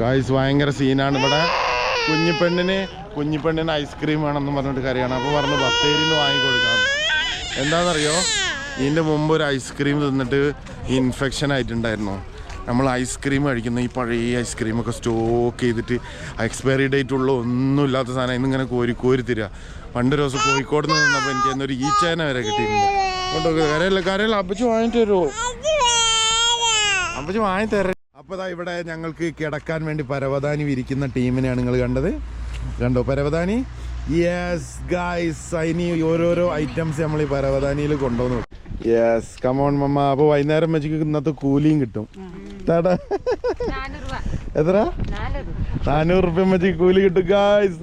Guys ഭയങ്കര സീനാണ് ഇവിടെ കുഞ്ഞിപ്പെണ്ണിന് കുഞ്ഞിപ്പെണ്ണിന് ഐസ്ക്രീം വേണമെന്ന് പറഞ്ഞിട്ട് കരയാണ് അപ്പോൾ പറഞ്ഞു ബത്തേരി നിന്ന് വാങ്ങിക്കൊടുക്കാം എന്താണെന്നറിയോ? ഇതിന്റെ മുമ്പ് ഒരു ഐസ്ക്രീം തിന്നിട്ട് ഇൻഫെക്ഷൻ ആയിട്ടുണ്ടായിരുന്നു. നമ്മൾ ഐസ്ക്രീം കഴിക്കുന്ന ഈ പഴയ ഐസ്ക്രീമൊക്കെ സ്റ്റോക്ക് ചെയ്തിട്ട് എക്സ്പയറി ഡേറ്റ് ഉള്ള ഒന്നുമില്ലാത്ത സാധനം ഇന്നിങ്ങനെ കോരി കോരി തരിക. പണ്ട് ദിവസം കോഴിക്കോട് നിന്ന് നിന്നപ്പോൾ എനിക്ക് എന്നൊരു ഈച്ചേന വരെ കിട്ടിയിട്ടുണ്ട്. കരയല്ല കരയല്ല അപ്പച്ചു വാങ്ങിട്ട് തരുമോ അപ്പച്ചു വാങ്ങി തരാം അപ്പോൾ ഇവിടെ ഞങ്ങൾക്ക് കിടക്കാൻ വേണ്ടി പരവതാനി വിരിക്കുന്ന ടീമിനെയാണ് നിങ്ങൾ കണ്ടത്. കണ്ടോ പരവതാനി? യെസ് ഗായ്സ് അതിന് ഓരോരോ ഐറ്റംസ് നമ്മൾ ഈ പരവതാനിയിൽ കൊണ്ടുവന്നു. Yes come on mamma. അപ്പോൾ വൈകുന്നേരം വെച്ച് ഇന്നത്തെ കൂലിയും കിട്ടും. എത്ര? നാനൂറ് റുപ്യ അമ്മച്ചിക്ക് കൂലി കിട്ടും. ഗായ്സ്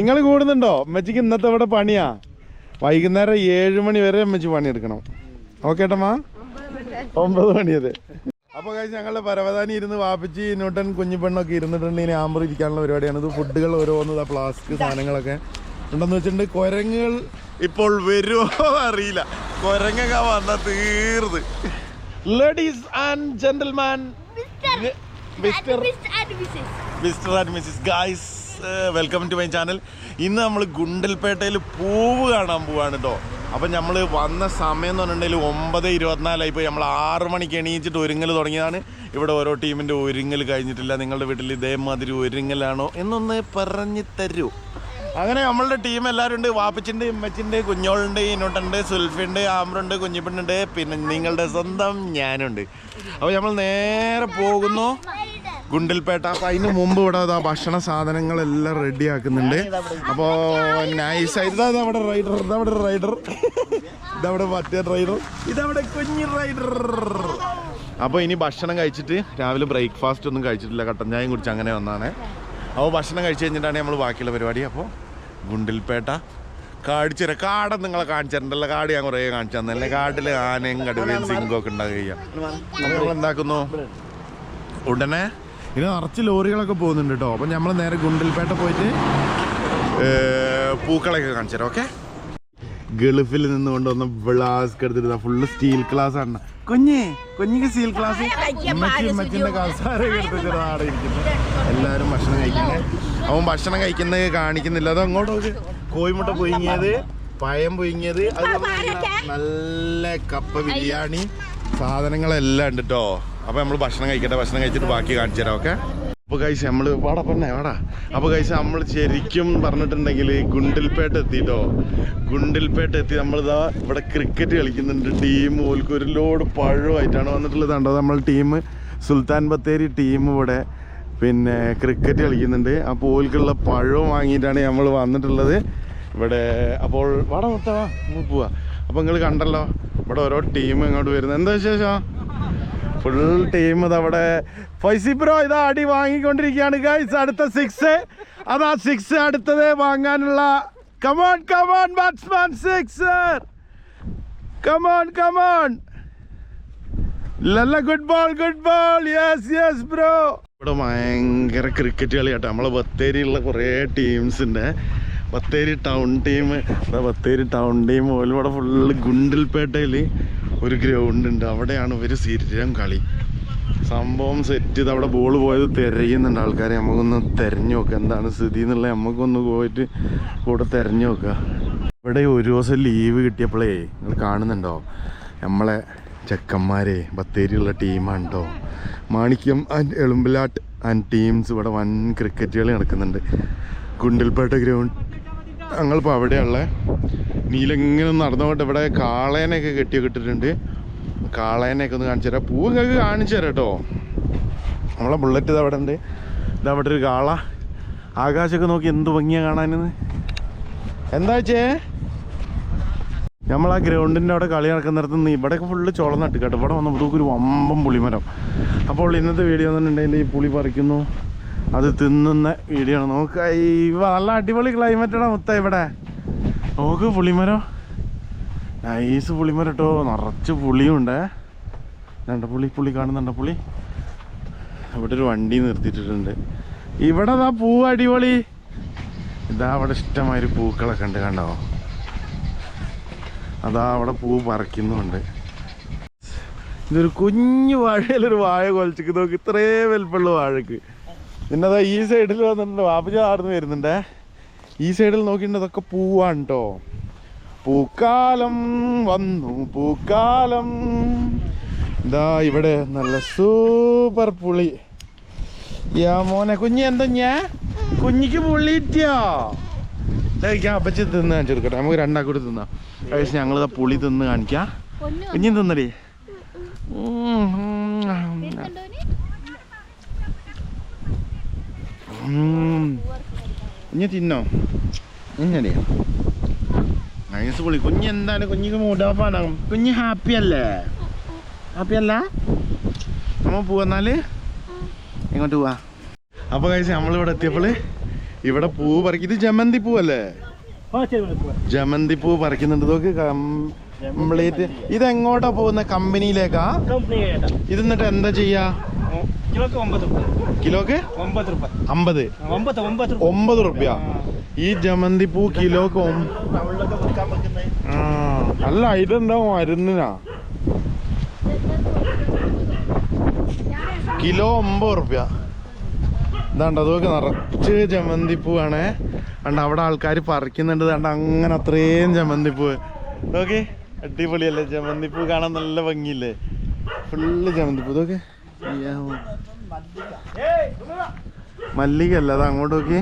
നിങ്ങൾ കൂടുന്നുണ്ടോ? അമ്മച്ചിക്ക് ഇന്നത്തെ ഇവിടെ പണിയാ. വൈകുന്നേരം ഏഴ് മണി വരെ അമ്മച്ചി പണിയെടുക്കണം. ഓക്കെ ഏട്ടമ്മ? ഒമ്പത് മണി അതെ. അപ്പോൾ കഴിച്ച് ഞങ്ങളുടെ പരവതാനി ഇരുന്ന് വാപ്പിച്ച് ന്യൂട്ടൻ കുഞ്ഞിപ്പെണ്ണൊക്കെ ഇരുന്നിട്ടുണ്ടെങ്കിൽ ആമ്പർ ഇരിക്കാനുള്ള പരിപാടിയാണ്. ഇത് ഫുഡുകൾ ഓരോന്ന് പ്ലാസ്റ്റിക് സാധനങ്ങളൊക്കെ. ഉണ്ടെന്ന് വെച്ചിട്ടുണ്ട് കുരങ്ങുകൾ ഇപ്പോൾ വരുമോ അറിയില്ല. കുരങ്ങൊക്കെ വന്ന തീർന്ന്. Ladies and gentleman mister mister and missus guys welcome to my channel ഇന്ന് നമ്മൾ ഗുണ്ടൽപേട്ടയിൽ പൂവ് കാണാൻ പോവാണ് കേട്ടോ അപ്പം നമ്മൾ വന്ന സമയം എന്ന് പറഞ്ഞിട്ടുണ്ടെങ്കിൽ ഒമ്പത് ഇരുപത്തിനാലായി പോയി. നമ്മൾ ആറ് മണിക്ക് എണീച്ചിട്ട് ഒരുങ്ങൽ തുടങ്ങിയതാണ്. ഇവിടെ ഓരോ ടീമിന്റെ ഒരുങ്ങൽ കഴിഞ്ഞിട്ടില്ല. നിങ്ങളുടെ വീട്ടിൽ ഇതേമാതിരി ഒരുങ്ങലാണോ എന്നൊന്ന് പറഞ്ഞു തരൂ. അങ്ങനെ നമ്മളുടെ ടീം എല്ലാവരും ഉണ്ട് വാപ്പച്ചിന്റെ ഇമ്മച്ചിന്റെ കുഞ്ഞോളുണ്ട് ഇനോട്ടുണ്ട് സുൽഫിണ്ട് ആമറുണ്ട് കുഞ്ഞിപ്പിണ്ണുണ്ട് പിന്നെ നിങ്ങളുടെ സ്വന്തം ഞാനുണ്ട്. അപ്പോൾ നമ്മൾ നേരെ പോകുന്നു. ഗുണ്ടിൽപേട്ട. അപ്പൊ അതിന് മുമ്പ് ഇവിടെ ദാ ഭക്ഷണ സാധനങ്ങളെല്ലാം റെഡി ആക്കുന്നുണ്ട് അപ്പോ നൈസ് ഇതാ അവിടെ റൈഡർ ഇതവിടെ റൈഡർ ഇതവിടെ മറ്റേ റൈഡർ ഇതവിടെ കുഞ്ഞു റൈഡർ അപ്പൊ ഇനി ഭക്ഷണം കഴിച്ചിട്ട് രാവിലെ ബ്രേക്ക്ഫാസ്റ്റ് ഒന്നും കഴിച്ചിട്ടില്ല. കട്ടൻ ചായയും കുടിച്ച് അങ്ങനെ വന്നാണ്. അപ്പോൾ ഭക്ഷണം കഴിച്ച് കഴിഞ്ഞിട്ടാണ് നമ്മൾ ബാക്കിയുള്ള പരിപാടി. അപ്പോൾ ഗുണ്ടിൽപേട്ട കാടിച്ചിര കാടൻ നിങ്ങളെ കാണിച്ചിട്ടുണ്ടല്ലോ. കാട് ഞാൻ കുറേ കാണിച്ചു തന്നല്ലേ കാട്ടിൽ ആനയും കടുവയും സിംഗും ഒക്കെ ഉണ്ടാകുക അപ്പോൾ നമ്മൾ ഉടനെ ഇത് നിറച്ച് ലോറികളൊക്കെ പോകുന്നുണ്ട് കേട്ടോ അപ്പം നമ്മൾ നേരെ ഗുണ്ടിൽപേട്ട പോയിട്ട് പൂക്കളൊക്കെ കാണിച്ചു തരാം ഓക്കെ? ഗൾഫിൽ നിന്ന് കൊണ്ടുവന്ന ഗ്ലാസ് എടുത്തിട്ട് ഫുള്ള് സ്റ്റീൽ ക്ലാസ് ആണ്. കുഞ്ഞ് കുഞ്ഞിക്ക് സ്റ്റീൽ ക്ലാസ് ഉമ്മച്ചിന്റെ കസാരൊക്കെ എടുത്തിട്ട് ആടെ ഇരിക്കുന്നത് എല്ലാവരും ഭക്ഷണം കഴിക്കുന്നത് അവൻ ഭക്ഷണം കഴിക്കുന്നത് കാണിക്കുന്നില്ല. അത് അങ്ങോട്ട് കോയിമുട്ട കോഴിമുട്ട പൊയിങ്ങിയത് പഴം പൊയിങ്ങിയത് അത് നല്ല കപ്പ ബിരിയാണി. സാധനങ്ങളെല്ലാം ഉണ്ട് കേട്ടോ അപ്പൊ നമ്മൾ ഭക്ഷണം കഴിക്കട്ടെ ഭക്ഷണം കഴിച്ചിട്ട് ബാക്കി കാണിച്ചു തരാം ഓക്കെ? അപ്പൊ കഴിച്ച് നമ്മൾ വാടാ പെണ്ണേ വാടാ. അപ്പൊ കഴിച്ച് നമ്മൾ ശരിക്കും പറഞ്ഞിട്ടുണ്ടെങ്കിൽ ഗുണ്ടിൽപേട്ട എത്തിട്ടോ? ഗുണ്ടിൽപേട്ട എത്തി നമ്മളിതാ ഇവിടെ ക്രിക്കറ്റ് കളിക്കുന്നുണ്ട്. ടീം ഓൽക്ക് ഒരു ലോഡ് പഴമായിട്ടാണ് വന്നിട്ടുള്ളത്. കണ്ടോ നമ്മൾ ടീം സുൽത്താൻ ബത്തേരി ടീം ഇവിടെ പിന്നെ ക്രിക്കറ്റ് കളിക്കുന്നുണ്ട്. അപ്പോൾ ഓൽക്കുള്ള പഴം വാങ്ങിയിട്ടാണ് നമ്മൾ വന്നിട്ടുള്ളത്. ഇവിടെ അപ്പോൾ വാടാ മൊത്തവാ പോവാ. അപ്പോൾ നിങ്ങൾ കണ്ടല്ലോ ഇവിടെ ഓരോ ടീം ഇങ്ങോട്ട് വരുന്നത്. എന്താ വിശേഷം? ഫുൾ ടീം ഇതവിടെ ഫൈസി ബ്രോ ഇതാ അടി വാങ്ങിക്കൊണ്ടിരിക്കുകയാണ്. ഗൈസ് അടുത്ത സിക്സ് അതാ സിക്സ് അടുത്തത് വാങ്ങാനുള്ള. Come on come on batsman six come on come on Lalla good ball good ball yes yes bro ഇവിടെ ഭയങ്കര ക്രിക്കറ്റ് കളി കേട്ടോ നമ്മളെ ബത്തേരിയിലുള്ള കുറേ ടീംസ് ഉണ്ട്. Bathery town team Bathery town team പോലും ഇവിടെ ഫുള്ള് ഗുണ്ടിൽപേട്ടയിൽ ഒരു ഗ്രൗണ്ട് ഉണ്ട്. അവിടെയാണ് ഇവർ സ്ഥിരം കളി. സംഭവം സെറ്റ് ചെയ്ത് അവിടെ ബോൾ പോയത് തിരയുന്നുണ്ട് ആൾക്കാരെ. നമുക്കൊന്ന് തിരഞ്ഞു നോക്കുക എന്താണ് സ്ഥിതി എന്നുള്ളത് നമുക്കൊന്ന് പോയിട്ട് കൂടെ തിരഞ്ഞു നോക്കുക ഇവിടെ ഒരു ദിവസം ലീവ് കിട്ടിയപ്പോഴേ നിങ്ങൾ കാണുന്നുണ്ടോ? നമ്മളെ ചെക്കന്മാരെ ബത്തേരിയുള്ള ടീമാണ് കേട്ടോ Manikyam and Elumbilat and teams ഇവിടെ വൻ ക്രിക്കറ്റ് കളി നടക്കുന്നുണ്ട്. ഗുണ്ടിൽപേട്ട ഗ്രൗണ്ട് ഞങ്ങളിപ്പോൾ അവിടെയുള്ള നീലെങ്ങനെ നടന്നുകൊണ്ട് ഇവിടെ കാളേനെയൊക്കെ കെട്ടിയൊക്കെ ഇട്ടിട്ടുണ്ട് കാളേനെയൊക്കെ ഒന്ന് കാണിച്ചു തരാം. പൂവ് നിങ്ങൾക്ക് കാണിച്ചു തരാം കേട്ടോ. നമ്മളെ ബുള്ളറ്റ് ഇത് അവിടെ ഉണ്ട് ഇത് അവിടെ ഒരു കാള. ആകാശമൊക്കെ നോക്കി എന്ത് ഭംഗിയാണ് കാണാനെന്ന്. എന്താ വെച്ചേ നമ്മൾ ആ ഗ്രൗണ്ടിന്റെ അവിടെ കളി നടക്കുന്നിടത്ത് നിന്ന് ഇവിടെയൊക്കെ ഫുള്ള് ചോളം നട്ട് കേട്ടോ ഇവിടെ ഒരു വമ്പം പുളിമരം. അപ്പോൾ ഇന്നത്തെ വീഡിയോ എന്നുണ്ടെങ്കിൽ ഈ പുളി പറിക്കുന്നു. അത് തിന്നുന്ന വീഡിയോ ആണ്. നോക്ക് ഇവ നല്ല അടിപൊളി ക്ലൈമറ്റാണ് മൊത്തം ഇവിടെ. നോക്ക് പുളിമരം. നൈസ് പുളിമരം കേട്ടോ നിറച്ച് പുളിയുണ്ട് ഉണ്ടേ. രണ്ട് പുളി പുളി കാണുന്നുണ്ടോ പുളി. അവിടെ ഒരു വണ്ടി നിർത്തിയിട്ടിട്ടുണ്ട്. ഇവിടെ ഇതാ പൂ അടിപൊളി. ഇതാ അവിടെ ഇഷ്ടമായൊരു പൂക്കളൊക്കെ ഉണ്ട് കണ്ടോ? അതാ അവിടെ പൂ പറിക്കുന്നുണ്ട്. ഇതൊരു കുഞ്ഞു വാഴയിലൊരു വാഴ കൊലച്ചിക്ക്. നോക്ക് ഇത്രേ വലുപ്പമുള്ള വാഴക്ക്. പിന്നതാ ഈ സൈഡിൽ വന്നിട്ടുണ്ട്. വാപ്പച്ച ആർന്ന് വരുന്നുണ്ടേ. ഈ സൈഡിൽ നോക്കിയിട്ട് അതൊക്കെ പൂവാണ് കേട്ടോ പൂക്കാലം വന്നു. പൂക്കാലം. ഇതാ ഇവിടെ നല്ല സൂപ്പർ പുളി. യാ മോനെ കുഞ്ഞി എന്താ ഞാൻ കുഞ്ഞിക്ക് പുള്ളിറ്റിയോ അപ്പച്ചി തിന്ന് കാണിച്ചെടുക്കട്ടെ നമുക്ക് രണ്ടാക്കൂടി തിന്നാം. കഴിച്ച് ഞങ്ങളിതാ പുളി തിന്ന് കാണിക്കാം. കുഞ്ഞി തിന്നടി. കുഞ്ഞ് തിന്നോ? കുഞ്ഞടി നൈസ് പുളി കുഞ്ഞ് എന്താണ്? കുഞ്ഞിക്ക് മൂടാപ്പാണ് കുഞ്ഞ് ഹാപ്പി അല്ലേ? ഹാപ്പി അല്ല? നമ്മ പോവന്നാൽ എങ്ങോട്ട് പോവാ. അപ്പൊ കഴിച്ച് നമ്മളിവിടെ എത്തിയപ്പോൾ ഇവിടെ പൂ പറിക്കും ഇത് ജമന്തി പൂവല്ലേ? ജമന്തി പൂ പറിക്കുന്നുണ്ട്. നോക്ക് കംപ്ലീറ്റ് ഇതെങ്ങോട്ടാ പോകുന്ന? കമ്പനിയിലേക്കാ? ഇത് എന്നിട്ട് എന്താ ചെയ്യാ? കിലോക്ക് അമ്പത്. ഒമ്പത് റുപ്യ. ഈ ജമന്തി പൂ കിലോക്ക് അല്ല ഇതെന്താ മരുന്നിനാ? കിലോ ഒമ്പത് റുപ്യ. ഇതാണ്ട് അതൊക്കെ നിറച്ച് ജമന്തി പൂ ആണേ അവിടെ ആൾക്കാർ പറിക്കുന്നുണ്ട്. അങ്ങനെ അത്രയും ജമന്തി പൂ ഓക്കേ അടിപൊളിയല്ലേ ജമന്തിപ്പൂ കാണാൻ നല്ല ഭംഗിയില്ലേ? ഫുള്ള് ജമന്തിപ്പൂ ഇതൊക്കെ? മല്ലിക അല്ല അത് അങ്ങോട്ട് നോക്കി.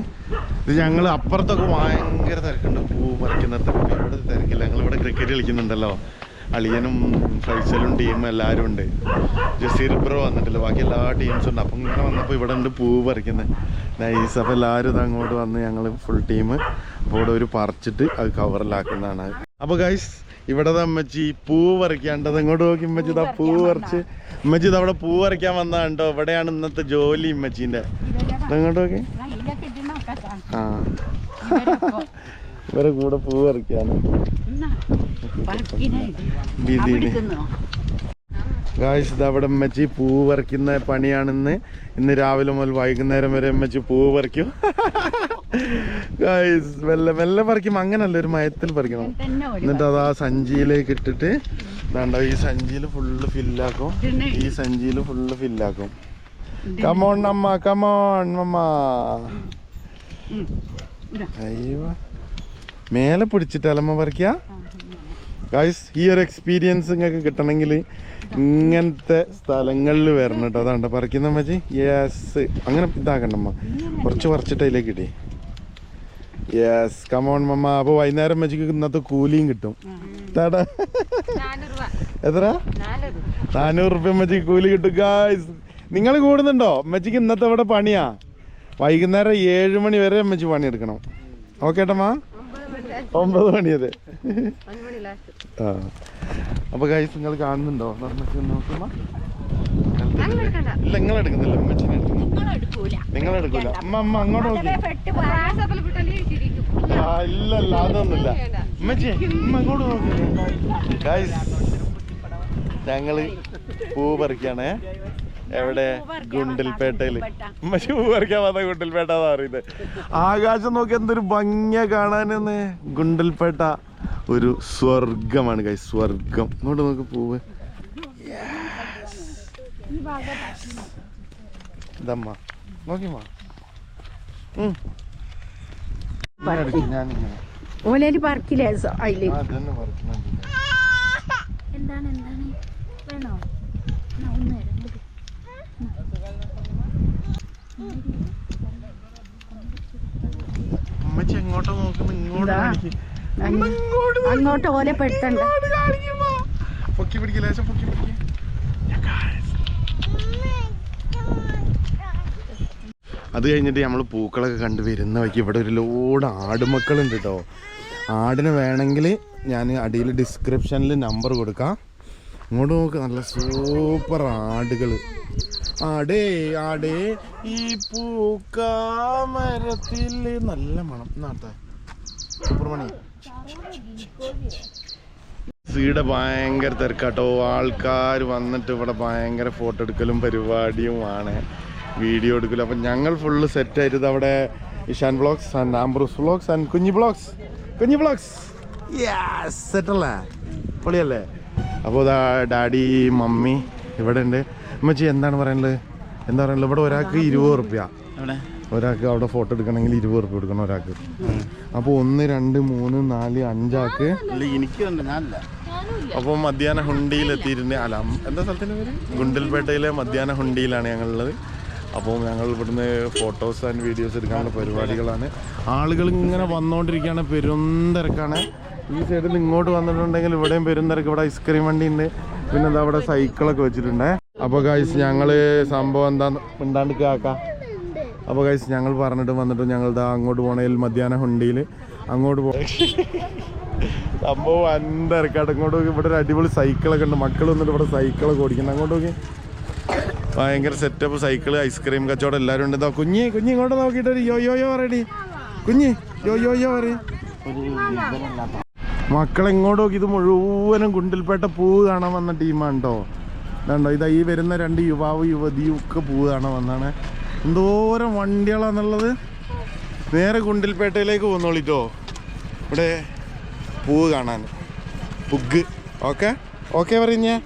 ഇത് ഞങ്ങൾ അപ്പുറത്തൊക്കെ ഭയങ്കര തിരക്കുണ്ട്. പൂ പറിക്കുന്നിടത്തൊക്കെ ഇവിടെ തിരക്കില്ല. ഞങ്ങൾ ഇവിടെ ക്രിക്കറ്റ് കളിക്കുന്നുണ്ടല്ലോ. അളിയനും ഫൈസലും ടീമും എല്ലാവരും ഉണ്ട്. ജസീർ ബ്രോ വന്നിട്ടില്ല. ബാക്കി എല്ലാ ടീംസും ഉണ്ട്. അപ്പം ഇങ്ങനെ വന്നപ്പോൾ ഇവിടെ ഉണ്ട് പൂ പറിക്കുന്നത്. നൈസ് അപ്പോൾ എല്ലാവരും ഇത് അങ്ങോട്ട് വന്ന് ഞങ്ങൾ ഫുൾ ടീം അപ്പോൾ ഇവിടെ ഒരു പറിച്ചിട്ട് അത് കവറിലാക്കുന്നതാണ് അപ്പോൾ ഗൈസ് ഇവിടെ അമ്മച്ചി പൂ പറിക്കാണ്ടത് ഇങ്ങോട്ട് നോക്കി അമ്മച്ചി ഇതാ പൂ പറിച്ച്. അമ്മച്ചി അവിടെ പൂ പറിക്കാൻ വന്നതാണ് കേട്ടോ ഇവിടെയാണ് ഇന്നത്തെ ജോലി അമ്മച്ചിന്റെ ഇങ്ങോട്ട് നോക്കി. ആ. ഇവരെ കൂടെ പൂ പറിക്കാണ്. രീതിയിൽ ഗായ്സ് അവിടെ അമ്മച്ചി പൂ പറിക്കുന്ന പണിയാണിന്ന് ഇന്ന്. രാവിലെ മുതൽ വൈകുന്നേരം വരെ അമ്മച്ചി പൂ പറിക്കും. ഗായ്സ് മെല്ലെ മെല്ലെ പറിക്കുമ്പോ അങ്ങനല്ല ഒരു മയത്തിൽ പറിക്കണം? എന്നിട്ട് അത് ആ സഞ്ചിയിലേക്ക് ഇട്ടിട്ട് വേണ്ട ഈ സഞ്ചിയിൽ ഫുള്ള് ഫില്ലാക്കും ഈ സഞ്ചിയിൽ ഫുള്ള് ഫില്ലാക്കും കമോൺ അമ്മ കമോൺ മമ്മ അയ്യോ. മേലെ പിടിച്ചിട്ടല്ലമ്മ പറിക്കുക ഗൈസ് ഈ ഒരു എക്സ്പീരിയൻസ് നിങ്ങൾക്ക് കിട്ടണമെങ്കിൽ ഇങ്ങനത്തെ സ്ഥലങ്ങളിൽ വരണം കേട്ടോ. അതാണ്ട് പറിക്കുന്ന മതി യെസ് അങ്ങനെ ഇതാക്കണ്ടമ്മ കുറച്ച് പറിച്ചിട്ട് അതിലേക്ക് ഇടേ. യെസ് കമോൺ മമ്മ അപ്പൊ വൈകുന്നേരം വെച്ച് ഇന്നത്തെ കൂലിയും കിട്ടും. താടാ എത്ര? നാനൂറ് റുപ്യ മജിക്ക് കൂലി കിട്ടും. ഗായ്സ് നിങ്ങൾ കൂടുന്നുണ്ടോ? അമ്മച്ചിക്ക് ഇന്നത്തെ ഇവിടെ പണിയാ? വൈകുന്നേരം ഏഴ് മണി വരെ അമ്മച്ചി പണിയെടുക്കണം. ഓക്കെ ഏട്ടമ്മ ഒമ്പത് മണി അതെ. ആ. അപ്പൊ ഗൈസ് നിങ്ങൾ കാണുന്നുണ്ടോ? നോക്കുമ്പോ ഇല്ല നിങ്ങൾ എടുക്കുന്നില്ല അമ്മച്ചിനെ എടുക്കുന്നു നിങ്ങൾ എടുക്കൂല അമ്മ അമ്മ അങ്ങോട്ട് നോക്കി. ആ ഇല്ല ഇല്ല അതൊന്നുമില്ല. അമ്മച്ചി അമ്മ അങ്ങോട്ട് നോക്കി. ഗൈസ് ഞങ്ങൾ പൂ പറിക്കാണേ. എവിടെ? ഗുണ്ടിൽപേട്ടയിൽ. ഉമ്മച്ചി പൂ പറിക്കാൻ വന്ന ഗുണ്ടിൽപേട്ട എന്ന് പറയുന്നത് ആകാശം നോക്കി എന്തൊരു ഭംഗിയ കാണാനെന്ന്. ഗുണ്ടിൽപേട്ട ഒരു സ്വർഗമാണ് കൈ സ്വർഗം ഇങ്ങോട്ട് നോക്ക് പൂവ്. ഇതമ്മ ഞാനിങ്ങനെ. ഓലേൽ പറക്കില്ലേ? അതിൽ. എന്താണ് എന്താണ്? വേണോ? ഒന്ന്. അങ്ങോട്ട് ഓലെ പെട്ടണ്ട പൊക്കി പിടിക്ക് ലേശം പൊക്കി പിടിക്ക് അത് കഴിഞ്ഞിട്ട് നമ്മൾ പൂക്കളൊക്കെ കണ്ട് വരുന്ന വഴിക്ക് ഇവിടെ ഒരു ലോഡ് ആടുമക്കളുണ്ട് കേട്ടോ ആടിന് വേണമെങ്കിൽ ഞാൻ അടിയിൽ ഡിസ്ക്രിപ്ഷനിൽ നമ്പർ കൊടുക്കാം. ഇങ്ങോട്ട് നോക്ക് നല്ല സൂപ്പർ ആടുകൾ ആടേ ആടേ ഈ പൂക്കാമരത്തിൽ നല്ല മണം. നാട്ടെ സൂപ്പർ മണി സീടെ ഭയങ്കര തിരക്കാട്ടോ. ആൾക്കാർ വന്നിട്ട് ഇവിടെ ഭയങ്കര ഫോട്ടോ എടുക്കലും പരിപാടിയുമാണ്. വീഡിയോ എടുക്കില്ല. അപ്പം ഞങ്ങൾ ഫുള്ള് സെറ്റ് ആയിട്ട് അവിടെ Ishan vlogs and Ambrose vlogs and Kunji vlogs Kunji vlogs സെറ്റല്ലേ പൊളിയല്ലേ? അപ്പോൾ ഇതാ ഡാഡി മമ്മി ഇവിടെ ഉണ്ട്. അമ്മച്ചി എന്താണ് പറയുന്നത് എന്താ പറയുന്നത് ഇവിടെ ഒരാൾക്ക് ഇരുപത് റുപ്യ. ഒരാൾക്ക് അവിടെ ഫോട്ടോ എടുക്കണമെങ്കിൽ ഇരുപത് റുപ്യ കൊടുക്കണം ഒരാൾക്ക്. അപ്പോൾ ഒന്ന് രണ്ട് മൂന്ന് നാല് അഞ്ചാക്ക് അപ്പൊ എനിക്കുണ്ട് ഞാനല്ല. അപ്പോൾ മധ്യാഹ്ന ഹുണ്ടിയിൽ എത്തിയിട്ടുണ്ട് അല്ല എന്താ സ്ഥലത്തിന്റെ പേര്? ഗുണ്ടൽപേട്ടയിലെ മധ്യാഹ്ന ഹുണ്ടിയിലാണ് ഞങ്ങളുള്ളത്. അപ്പോൾ ഞങ്ങൾ ഇവിടുന്ന് ഫോട്ടോസ് ആൻഡ് വീഡിയോസ് എടുക്കാനുള്ള പരിപാടികളാണ്. ആളുകൾ ഇങ്ങനെ വന്നുകൊണ്ടിരിക്കുകയാണ് പെരുന്തിരക്കാണ്. ഈ സൈഡിൽ ഇങ്ങോട്ട് വന്നിട്ടുണ്ടെങ്കിൽ ഇവിടെയും പെരുന്തിരക്ക് ഇവിടെ ഐസ്ക്രീം വണ്ടി ഉണ്ട്. പിന്നെ എന്താ ഇവിടെ സൈക്കിളൊക്കെ വെച്ചിട്ടുണ്ട്. അപ്പോൾ ഗൈസ് ഞങ്ങൾ സംഭവം എന്താ ഉണ്ടാണ്ട് കാക്കാം. അപ്പോൾ ഗൈസ് ഞങ്ങൾ പറഞ്ഞിട്ട് വന്നിട്ട് ഞങ്ങൾ ഇതാ അങ്ങോട്ട് പോണതിൽ മധ്യാഹ്നം ഹുണ്ടിയിൽ അങ്ങോട്ട് പോ സംഭവം അന്തരക്കാട്ട് ഇങ്ങോട്ട് നോക്കി ഇവിടെ ഒരു അടിപൊളി സൈക്കിളൊക്കെ ഉണ്ട്. മക്കൾ വന്നിട്ട് ഇവിടെ സൈക്കിളൊക്കെ ഓടിക്കുന്നത് അങ്ങോട്ട് നോക്കി. ഭയങ്കര സെറ്റപ്പ് സൈക്കിൾ ഐസ്ക്രീം കച്ചവടം എല്ലാവരും ഉണ്ട്. കുഞ്ഞി കുഞ്ഞി ഇങ്ങോട്ട് നോക്കിയിട്ട് യോ യോ യോ പറയടി. കുഞ്ഞി യോ യോ യോ പറയും. മക്കളെങ്ങോട്ട് നോക്കി ഇത് മുഴുവനും ഗുണ്ടിൽപ്പേട്ട പൂവ് കാണാൻ വന്ന ടീമാണ്ടോ ഇതാണ്ടോ ഇതാ ഈ വരുന്ന രണ്ട് യുവാവ് ഒക്കെ പൂവ് കാണാൻ വന്നാണ്. എന്തോരം വണ്ടികളാന്നുള്ളത്. നേരെ ഗുണ്ടിൽപേട്ടയിലേക്ക് പോന്നോളിട്ടോ ഇവിടെ പൂവ് കാണാൻ. പുഗ് ഓക്കെ? ഓക്കെ പറഞ്ഞേ